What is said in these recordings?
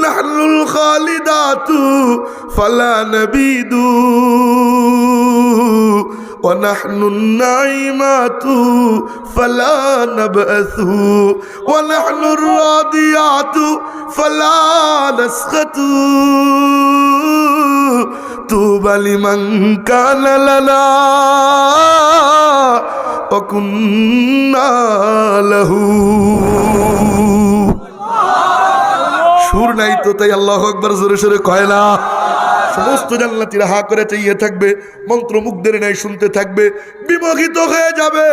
نحن الخالدات فلا نبيد. ونحن النعيمات فلا نبأث. ونحن الراضيات فلا نسخت طوبى لمن كان لنا وكنا له. সুর নাই তো, তাই আল্লাহ একবার জোরে সোরে কয় না। সমস্ত জান্নাতিরা হা করে চাইয়ে থাকবে মন্ত্র মুগ্ধের নাই শুনতে থাকবে, বিমোহিত হয়ে যাবে,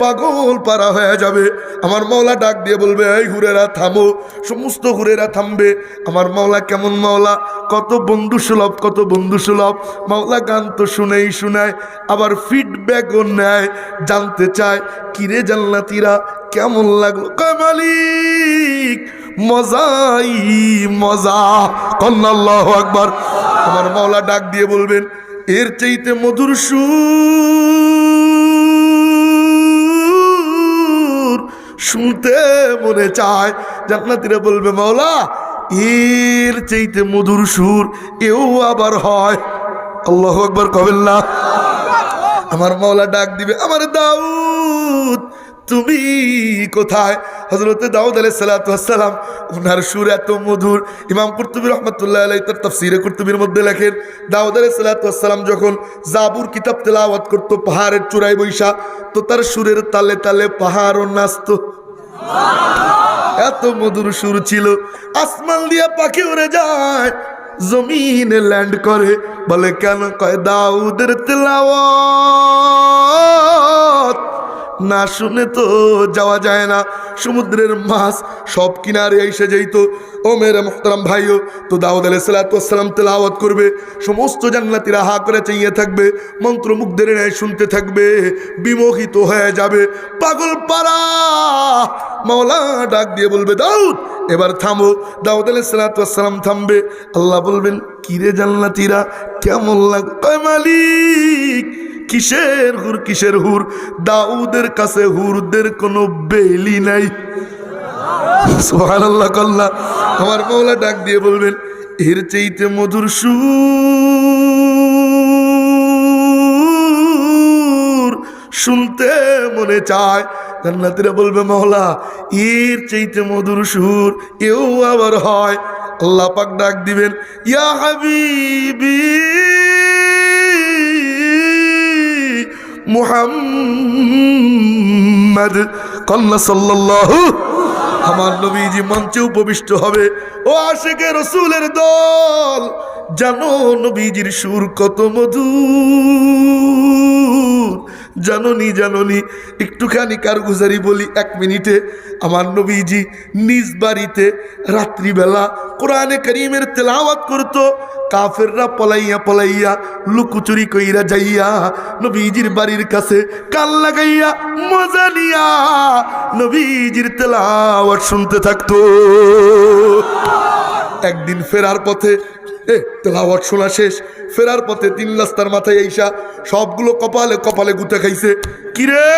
পাগল পারা হয়ে যাবে। আমার মাওলা ডাক দিয়ে বলবে, এই হুরেরা, থামো, সমস্ত হুরেরা থামবে। আমার মাওলা কেমন মাওলা? কত বন্ধু সুলভ, কত বন্ধু সুলভ। মাওলা গান তো শুনেই শোনায়, আবার ফিডব্যাকও নেয়, জানতে চায়, কিরে জান্নাতিরা কেমন লাগল? কামালিক মজাই মজা। কন্নাল্লাহ আকবার। আমার মাওলা ডাক দিয়ে বলবেন, এর চাইতে মধুর সুর শুনতে মনে চায়। জান্নাতিরা বলবে, মাওলা, এর চাইতে মধুর সুর এও আবার হয়। আল্লাহ একবার কবেন না? আমার মাওলা ডাক দিবে, আমার দাউদ তুমি কোথায়? হজরতে দাউদ আলাই সালাতাম ওনার সুর এত মধুর। ইমাম কুর্তুবী রহমতুল্লাহ আলাই তার তফসিরে কুর্তুবীর মধ্যে লেখেন, দাউদ আলাই সালাতাম যখন জাবুর কিতাব তেলাওয়াত করতো, পাহাড়ের চূড়ায় বৈশা, তো তার সুরের তালে তালে পাহাড়ও নাচত। এত মধুর সুর ছিল। আসমান দিয়া পাখি উড়ে যায়, জমিনে ল্যান্ড করে। বলে, কেন কয় দাউদের তেলাওয়াত? না শুনে তো যাওয়া যায় না। সমুদ্রের মাছ সব কিনারে এসে যেত। ও মেরে মোহতারাম ভাইও, তো দাউদ আলাই সালাতাম তেলাওয়াত করবে। সমস্ত জান্নাতিরা হা করে চাইয়ে থাকবে। মন্ত্রমুগ্ধের ন্যায় শুনতে থাকবে। বিমোহিত হয়ে যাবে। পাগল পাড়া! মাওলা ডাক দিয়ে বলবে, দাউদ, এবার থামো। দাউদ আলাই সালাতাম থামবে। আল্লাহ বলবেন কিরে জান্নাতিরা, কেমন লাগবে মালিক কিসের হুর কিসের হুর? দাউদের কাছে হুরদের কোনো বেলি নাই। সুবহানাল্লাহ, কল্লা। আমার মৌলা ডাক দিয়ে বলবেন, এর চেইতে মধুর সুর শুনতে মনে চায়। জান্নাতিরা বলবে মহলা এর চেইতে মধুর সুর এও আবার হয়। আল্লাহ পাক ডাক দিবেন, ইয়া হাবিবি। মুহাম্মদ কন্যা সাল্লাল্লাহু। আমার নবীজি মঞ্চে উপবিষ্ট হবে। ও আশেকে রসুলের দল। জানো নবীজির সুর কত মধুর। জাননি জাননি। একটুখানি কারগুজারি বলি এক মিনিটে। আমার নবীজি নিজ বাড়িতে রাত্রিবেলা কোরআনে করিমের তেলাওয়াত করতো। কাফেররা পলাইয়া পলাইয়া লুকুচুরি কইরা যাইয়া নবীজির বাড়ির কাছে কাল লাগাইয়া মজা নিয়া নবীজির তেলাওয়াত শুনতে থাকতো। একদিন ফেরার পথে, এ, তেলাওয়াত শোনা শেষ। ফেরার পথে তিন রাস্তার মাথায় এইসা সবগুলো কপালে কপালে গুতে খাইছে। কিরে?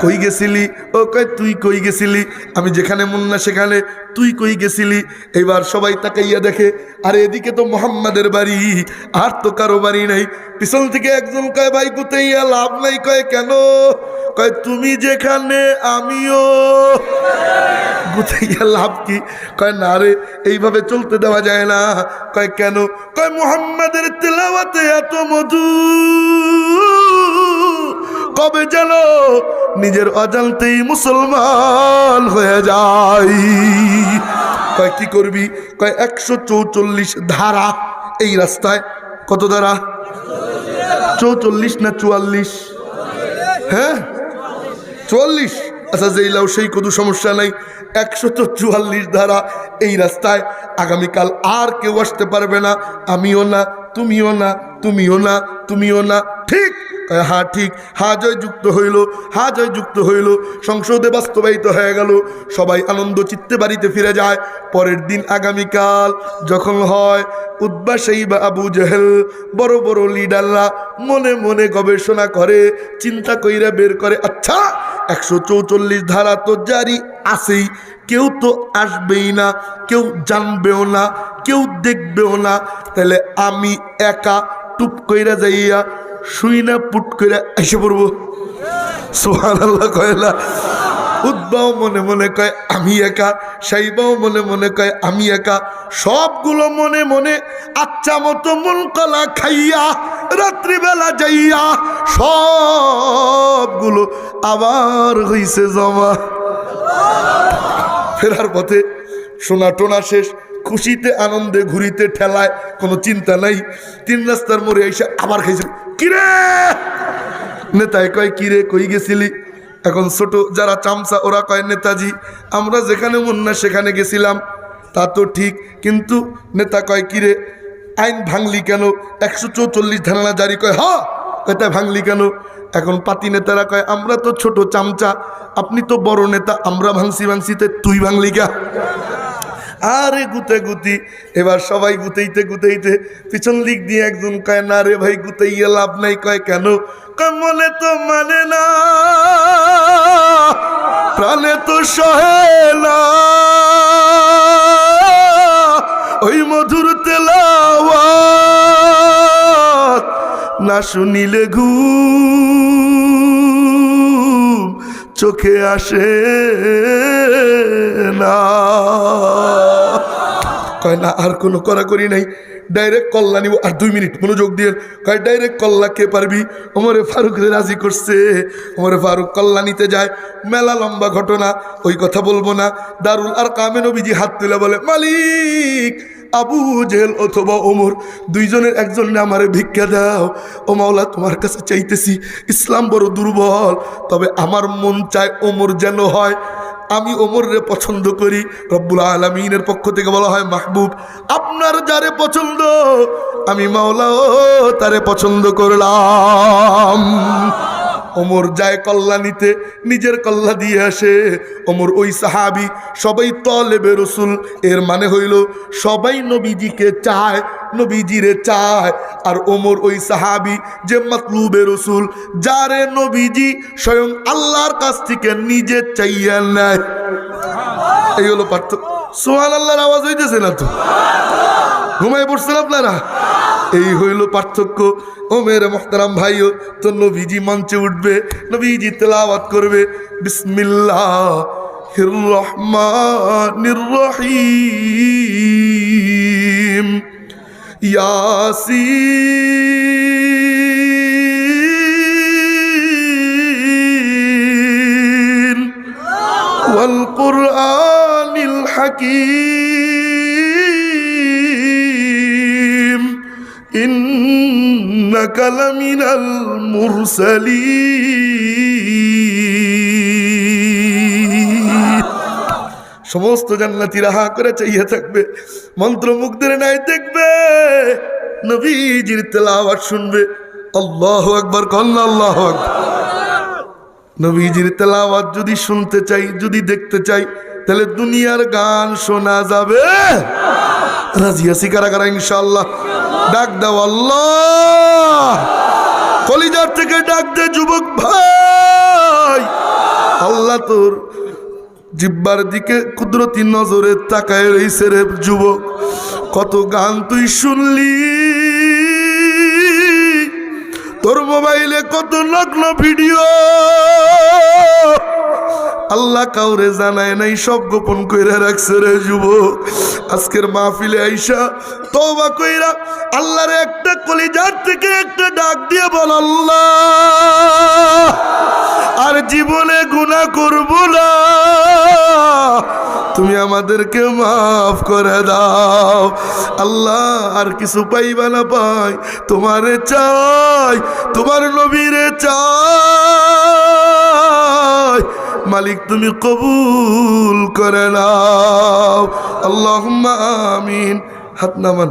কই গেছিলি? ও কয়, তুই কই গেছিলি? আমি যেখানে মন না সেখানে তুই কই গেছিলি? এইবার সবাই তাকাইয়া দেখে, আর এদিকে তো মোহাম্মদের বাড়ি, আর তো কারও বাড়ি নাই। পিছন থেকে একজন কয়, ভাই, গুতাইয়া লাভ নাই। কয়, কেন? কয়, তুমি যেখানে, আমিও। গুতাইয়া লাভ কি? কয়, না রে, এইভাবে চলতে দেওয়া যায় না। কয়, কেন? কয়, মোহাম্মদের তেলাওয়াতে এত মধু। কবে যেন নিজের অজান্তেই মুসলমান হয়ে যায় কয়, কি করবি? কয়, একশো চৌচল্লিশ ধারা এই রাস্তায়। কত ধারা? চৌচল্লিশ না চুয়াল্লিশ? হ্যাঁ? চুয়াল্লিশ। আচ্ছা যেই লাও সেই কদু সমস্যা নাই। একশত চুয়াল্লিশ ধারা এই রাস্তায়। আগামীকাল আর কেউ আসতে পারবে না। আমিও না, তুমিও না তুমিও না তুমিও না। ঠিক হ্যাঁ ঠিক, হা জয় যুক্ত হইল, হা জয় যুক্ত হইল। সংসদে বাস্তবায়িত হয়ে গেল। সবাই আনন্দ চিত্তে বাড়িতে ফিরে যায়। পরের দিন আগামীকাল যখন হয় উদ্বাসী বা আবু জেহেল বড় বড় লিডাররা মনে মনে গবেষণা করে, চিন্তা কইরা বের করে আচ্ছা একশো চৌচল্লিশ ধারা তো জারি আছেই। কেউ তো আসবেই না, কেউ জানবেও না, কেউ দেখবেও না। তাহলে আমি একা টুপ কইরা যাইয়া শুই না পুট কইরা এসে পড়ব। সোহান আল্লাহ কয়লা উদ্বাও মনে মনে কয়, আমি একা। সাইবাও মনে মনে কয়, আমি একা। সবগুলো মনে মনে আচ্ছা মতো মন কলা খাইয়া, রাত্রিবেলা যাইয়া সবগুলো আবার হইছে জমা। ফেরার পথে সোনা টোনা শেষ, খুশিতে, আনন্দে, ঘুরিতে, ঠেলায়, কোনো চিন্তা নাই। তিন রাস্তার মোড়ে এসে আবার খাইছে। কিরে? নেতায় কয়, কিরে, কই গেছিলি? এখন ছোট যারা চামচা, ওরা কয়, নেতাজি, আমরা যেখানে মন না সেখানে গেছিলাম। তা তো ঠিক, কিন্তু নেতা কয়, কিরে, আইন ভাঙলি কেন? একশো চৌচল্লিশ ধারণা জারি কয়, হ কয়টা ভাঙলি কেন? এখন পাতি নেতারা কয়, আমরা তো ছোট চামচা, আপনি তো বড় নেতা, আমরা ভাঙছি ভাঙছিতে তুই ভাঙলি কা আরে গুতে গুতি, এবার সবাই গুতেইতে গুতেইতে পিছন দিক দিয়ে একজন কয়, না রে ভাই, গুতেইয়ে লাভ নাই। কয়, কেন? কয়, মনে তো মানে না, প্রাণে তো সহে না। ওই মধুর তেলাওয়াত না শুনিলে ঘুম চোখে আসে না। কয় না, আর কোনো করাকরি নাই। ডাইরেক্ট কল্লা নিব। আর দুই মিনিট মনোযোগ দিয়ে কয় ডাইরেক্ট কল্লা কে পারবি? ওমরে ফারুক রাজি করছে। ওমরে ফারুক কল্লা নিতে যায়। মেলা লম্বা ঘটনা, ওই কথা বলব না। দারুল আর কামে নবীজি হাত তুলে বলে, মালিক আবু জেল অথবা ওমর, দুইজনের একজনে আমারে ভিক্ষা দাও। ও মাওলা, তোমার কাছে চাইতেছি ইসলাম বড় দুর্বল, তবে আমার মন চায় ওমর যেন হয়। আমি ওমররে পছন্দ করি। রব্বুল আলমিনের পক্ষ থেকে বলা হয়, মাহবুব, আপনার যারে পছন্দ, আমি মাওলাও তারে পছন্দ করলাম। ওমর যায় কল্যাণীতে নিজের কল্লা দিয়ে আসে। ওমর ওই সাহাবি, সবাই তলেবে রসুল। এর মানে হইল, সবাই নবীজিকে চায়, নবীজিরে চায়। আর ওমর ওই সাহাবি যে মতলুবে রসুল, যারে নবীজি স্বয়ং আল্লাহর কাছ থেকে নিজে চাইয়া নেয়। এই হলো পার্থক্য সোহান আল্লাহর আওয়াজ হইতেছে না তো? ঘুমাই পড়ছেন আপনারা? এই হইল পার্থক্য ও মেরে মোহতারাম ভাইও তো নবীজি মঞ্চে উঠবে নবীজি তেলাওয়াত করবে বিসমিল্লাহ রহমানির রহিম ইয়াসিন والقرآن الحكيم إنك لمن المرسلين সমস্ত জান্নাতিরা হা করে চাইয়ে থাকবে মন্ত্রমুগ্ধের নাই দেখবে নবীজির তেলাওয়াত শুনবে আল্লাহ একবার কন্যা আল্লাহ আকবার নবীজির তেলাওয়াত যদি শুনতে চাই যদি দেখতে চাই তাহলে দুনিয়ার গান শোনা যাবে রাজি আছি কারা কারা ইনশাল্লাহ ডাক দাও আল্লাহ। কলিজার থেকে ডাক দে যুবক ভাই। আল্লাহ তোর জিব্বার দিকে কুদরতি নজরে তাকায় রইছে রে যুবক। কত গান তুই শুনলি। তোর মোবাইলে কত নগ্ন ভিডিও। আল্লাহ কাউরে জানায় নাই, সব গোপন কইরা রাখছে রে যুবক। আজকের মাহফিলে আইসা তওবা কইরা আল্লাহর একটা কলিজার থেকে একটা ডাক দিয়ে বল, আল্লাহ, আর জীবনে গুনাহ করব না। তুমি আমাদেরকে মাফ করে দাও। আল্লাহ, আর কিছু পাইবা না পাই তোমারে চাই, তোমার নবীরে চাই। মালিক, তুমি কবুল করে নাও। আল্লাহ আমিন। হাত নামান।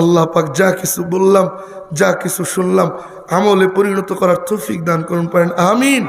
আল্লাহ পাক যা কিছু বললাম, যা কিছু শুনলাম, আমলে পরিণত করার তৌফিক দান করুন পারেন আমিন।